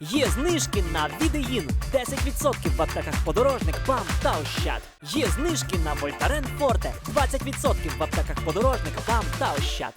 Є знижки на Відеїн 10% в аптеках подорожник, ПАМ та Ощад. Є знижки на Вольтарен Форте 20% в аптеках подорожник, ПАМ та Ощад.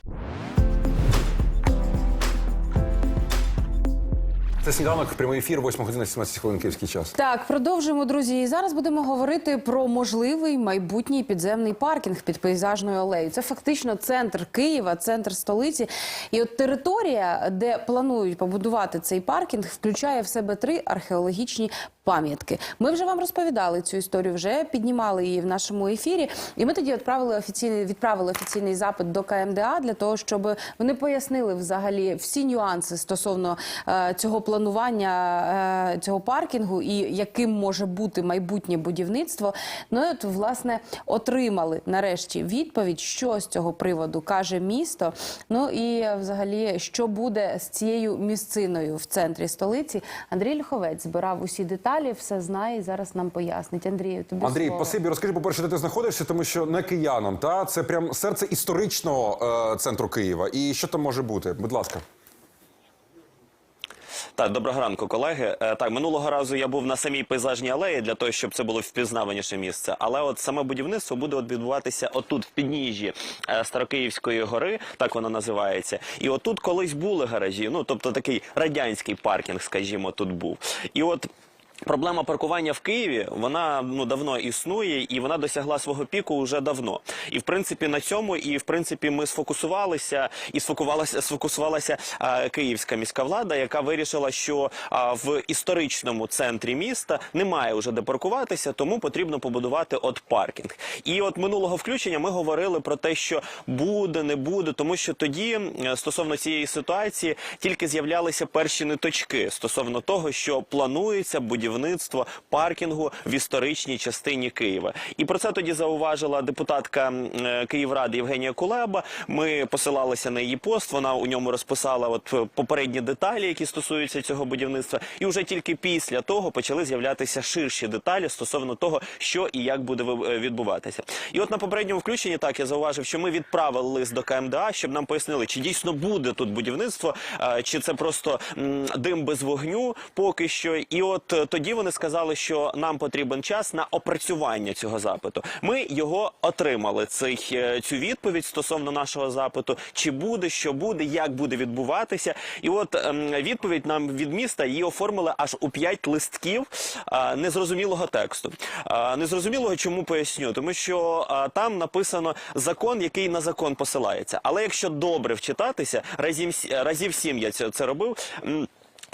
Це сніданок, прямий ефір, 8 година 17 хвилин київський час. Так, продовжуємо, друзі. І зараз будемо говорити про можливий майбутній підземний паркінг під пейзажною алеєю. Це фактично центр Києва, центр столиці. І от територія, де планують побудувати цей паркінг, включає в себе три археологічні пам'ятки. Ми вже вам розповідали цю історію, вже піднімали її в нашому ефірі. І ми тоді відправили офіційний відправили офіційний запит до КМДА для того, щоб вони пояснили взагалі всі нюанси стосовно е, цього планування е, цього паркінгу і яким може бути майбутнє будівництво. Ну і от власне отримали нарешті відповідь, що з цього приводу каже місто. Ну і е, взагалі, що буде з цією місциною в центрі столиці. Андрій Люховець збирав усі деталі, все знає і зараз нам пояснить. Андрію, тобі Андрій, слово. спасибі. Розкажи, по-перше, де ти знаходишся, тому що не киянам, та це прям серце історичного е, центру Києва. І що там може бути? Будь ласка. Так, доброго ранку, колеги. Е, Так, минулого разу я був на самій пейзажній алеї для того, щоб це було впізнаваніше місце. Але от саме будівництво буде от відбуватися отут, в підніжжі е, Старокиївської гори, так вона називається. І отут колись були гаражі. Ну тобто такий радянський паркінг, скажімо, тут був. І от. Проблема паркування в Києві вона ну давно існує і вона досягла свого піку вже давно. І в принципі на цьому, і в принципі, ми сфокусувалися і сфокусувалася сфокусувалася а, київська міська влада, яка вирішила, що а, в історичному центрі міста немає вже де паркуватися, тому потрібно побудувати от паркінг. І от минулого включення ми говорили про те, що буде, не буде, тому що тоді стосовно цієї ситуації тільки з'являлися перші ниточки стосовно того, що планується будівництво паркінгу в історичній частині Києва. І про це тоді зауважила депутатка е, Київради Євгенія Кулеба. Ми посилалися на її пост. Вона у ньому розписала от е, попередні деталі, які стосуються цього будівництва. І вже тільки після того почали з'являтися ширші деталі стосовно того, що і як буде е, відбуватися. І от на попередньому включенні так я зауважив, що ми відправили лист до КМДА, щоб нам пояснили, чи дійсно буде тут будівництво, чи це просто дим без вогню поки що. І от е, тоді вони сказали, що нам потрібен час на опрацювання цього запиту. Ми його отримали. Цей е, цю відповідь стосовно нашого запиту, чи буде, що буде, як буде відбуватися. І от ем, відповідь нам від міста її оформили аж у п'ять листків незрозумілого тексту. Незрозумілого чому поясню, тому що там написано закон, який на закон посилається. Але якщо добре вчитатися, разів разів сім я це робив.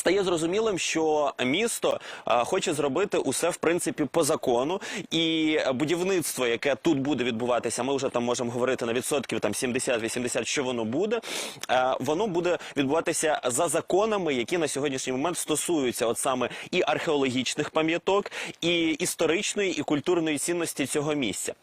Стає зрозумілим, що місто хоче зробити усе в принципі по закону, і будівництво, яке тут буде відбуватися, ми вже там можемо говорити на відсотків там 70-80, що воно буде. воно буде відбуватися за законами, які на сьогоднішній момент стосуються от саме і археологічних пам'яток, і історичної і культурної цінності цього місця.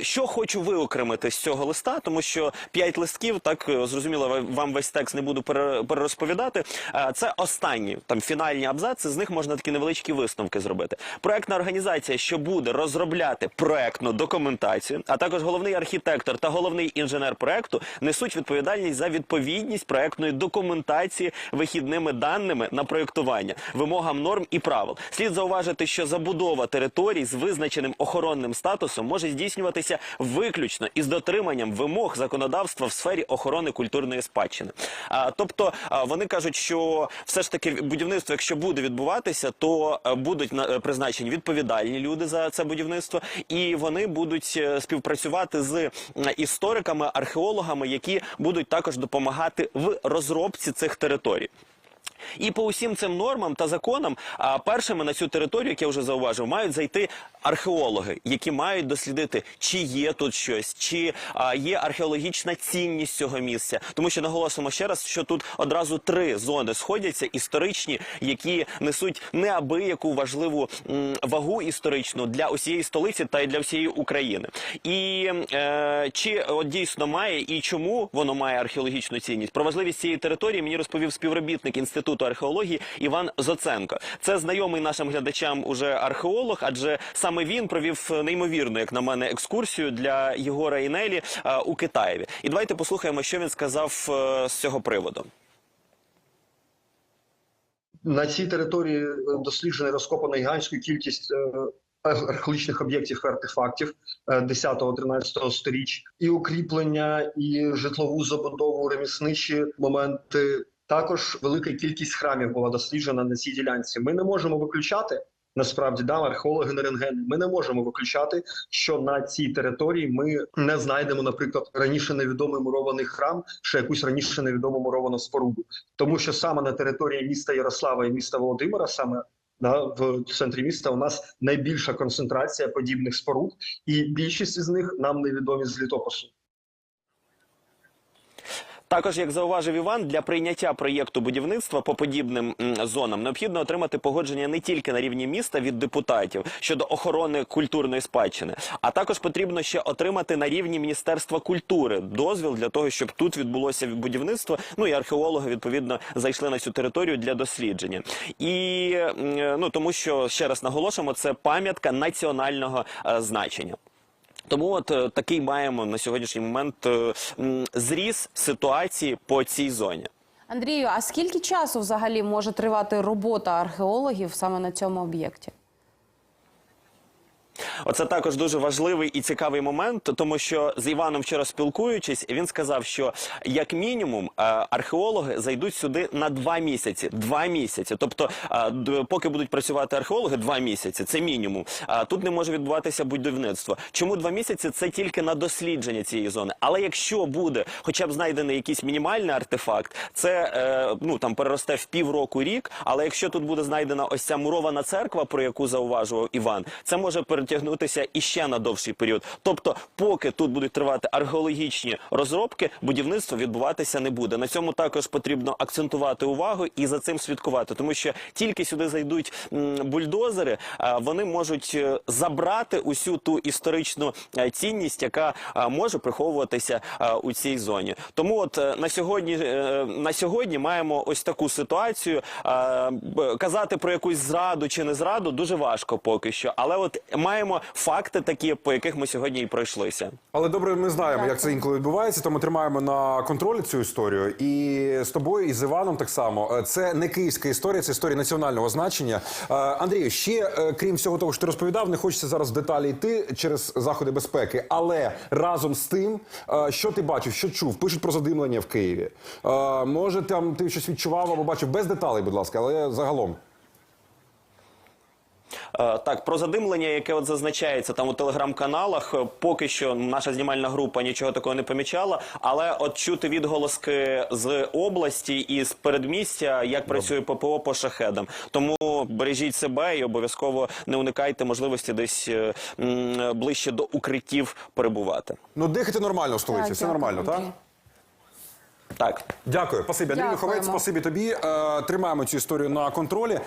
Що хочу виокремити з цього листа, тому що п'ять листків, так е, зрозуміло, вам весь текст не буду перерозповідати. Е, Це останні там фінальні абзаци. З них можна такі невеличкі висновки зробити. Проектна організація, що буде розробляти проектну документацію, а також головний архітектор та головний інженер проекту несуть відповідальність за відповідність проектної документації вихідними даними на проєктування, вимогам норм і правил. Слід зауважити, що забудова територій з визначеним охоронним статусом може здійснюватися виключно із дотриманням вимог законодавства в сфері охорони культурної спадщини. А, тобто а, вони кажуть, що все ж таки будівництво, якщо буде відбуватися, то е, будуть е, призначені відповідальні люди за це будівництво, і вони будуть е, співпрацювати з істориками, археологами, які будуть також допомагати в розробці цих територій. І по усім цим нормам та законам, а першими на цю територію, як я вже зауважив, мають зайти археологи, які мають дослідити, чи є тут щось, чи є археологічна цінність цього місця. Тому що наголосимо ще раз, що тут одразу три зони сходяться історичні, які несуть неабияку важливу вагу історичну для усієї столиці та й для всієї України. І е, чи дійсно має і чому воно має археологічну цінність? Про важливість цієї території мені розповів співробітник інституту археології Іван Зоценко. Це знайомий нашим глядачам уже археолог, адже саме він провів неймовірну, як на мене, екскурсію для Єгора і Нелі е, у Китаєві. І давайте послухаємо, що він сказав е, з цього приводу. На цій території е, досліджена і розкопана гігантська кількість е, археологічних об'єктів і артефактів 10-13 сторіч, і укріплення, і житлову забудову, ремісничі моменти. Також велика кількість храмів була досліджена на цій ділянці. Ми не можемо виключати. Насправді, да, археологи на рентгені. Ми не можемо виключати, що на цій території ми не знайдемо, наприклад, раніше невідомий мурований храм, чи якусь раніше невідому муровану споруду, тому що саме на території міста Ярослава і міста Володимира, саме да, в центрі міста, у нас найбільша концентрація подібних споруд, і більшість із них нам невідомі з літопису. Також, як зауважив Іван, для прийняття проєкту будівництва по подібним зонам необхідно отримати погодження не тільки на рівні міста від депутатів щодо охорони культурної спадщини, а також потрібно ще отримати на рівні Міністерства культури дозвіл для того, щоб тут відбулося будівництво. Ну і археологи відповідно зайшли на цю територію для дослідження. І ну тому, що ще раз наголошуємо, це пам'ятка національного е, значення. Тому от е, такий маємо на сьогоднішній момент е, зріз ситуації по цій зоні. Андрію, а скільки часу взагалі може тривати робота археологів саме на цьому об'єкті? Оце також дуже важливий і цікавий момент, тому що з Іваном вчора спілкуючись, він сказав, що як мінімум е, археологи зайдуть сюди на два місяці. Два місяці. Тобто, е, поки будуть працювати археологи, два місяці це мінімум. Тут не може відбуватися будівництво. Чому два місяці? Це тільки на дослідження цієї зони. Але якщо буде хоча б знайдений якийсь мінімальний артефакт, це е, ну там переросте в півроку рік. Але якщо тут буде знайдена ось ця мурована церква, про яку зауважував Іван, це може перетягнутися іще на довший період. Тобто, поки тут будуть тривати археологічні розробки, будівництво відбуватися не буде. На цьому також потрібно акцентувати увагу і за цим слідкувати, тому що тільки сюди зайдуть бульдозери, а, вони можуть е, забрати усю ту історичну е, цінність, яка може приховуватися у цій зоні. Тому, от е, на сьогодні е, на сьогодні маємо ось таку ситуацію. Казати про якусь зраду чи не зраду дуже важко поки що, але от маємо факти такі, по яких ми сьогодні і пройшлися. Але добре, ми знаємо, як це інколи відбувається, тому тримаємо на контролі цю історію. І з тобою, і з Іваном так само. Е, Це не київська історія, це історія національного значення. Е, Андрію, ще е, крім всього того, що ти розповідав, не хочеться зараз в деталі йти через заходи безпеки. Але разом з тим, що ти бачив, що чув, пишуть про задимлення в Києві. Може, там ти щось відчував або бачив без деталей, будь ласка, але загалом. Е, Так, про задимлення, яке от зазначається там у телеграм-каналах, е, поки що наша знімальна група нічого такого не помічала, але от чути відголоски з області і з передмістя, як працює ППО по шахедам. Тому бережіть себе і обов'язково не уникайте можливості десь е, м, ближче до укриттів перебувати. Ну, дихати нормально в столиці, Так, все дякую, нормально, так? Андрій. Так. Дякую, спасибі. Андрій Дякуємо. Миховець, спасибі тобі. Е, Тримаємо цю історію на контролі.